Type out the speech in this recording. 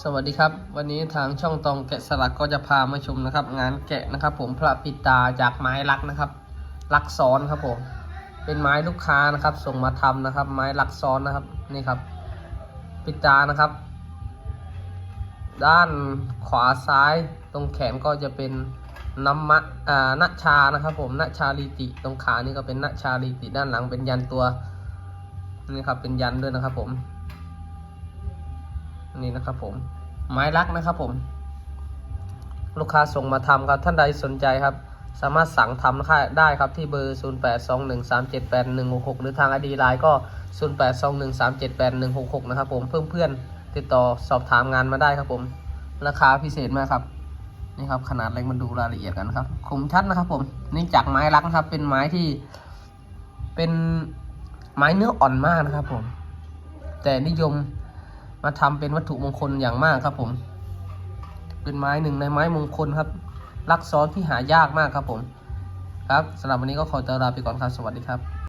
สวัสดีครับ วันนี้ทางช่องตองแกะสลักก็จะพามาชมนะครับ งานแกะนะครับ ผมพระปิตาจากไม้ลักนะครับ ลักซ้อนครับผม เป็นไม้ลูกค้านะครับ ส่งมาทำนะครับ ไม้ลักซ้อนนะครับนี่ครับ ปิตานะครับ ด้านขวาซ้ายตรงแขนก็จะเป็นน้ำมะอ่านัชานะครับผมนัชาลีติตรงขานี่ก็เป็นนัชชาลีติด้านหลังเป็นยันตัวนี่ครับเป็นยันด้วยนะครับผม นี่นะครับผม ไม้ลักนะครับผม ลูกค้าส่งมาทำครับท่านใดสนใจครับ สามารถสั่งทำค่าได้ครับที่เบอร์ 0821378166 หรือทางอดีไลน์ก็ 0821378166 นะครับผมเพิ่มเพื่อนติดต่อสอบถามงานมาได้ครับผม ราคาพิเศษมากครับนี่ครับขนาดเล็กมาดูรายละเอียดกันครับคมชัดนะครับผมนี่จากไม้ลักนะครับ เป็นไม้ที่ เป็นไม้เนื้ออ่อนมากนะครับผม แต่นิยม มาทำเป็นวัตถุมงคลอย่างมากครับผม เป็นไม้หนึ่งในไม้มงคลครับ ลักซ้อนที่หายากมากครับผม ครับสำหรับวันนี้ก็ขอตัวลาไปก่อนครับ สวัสดีครับ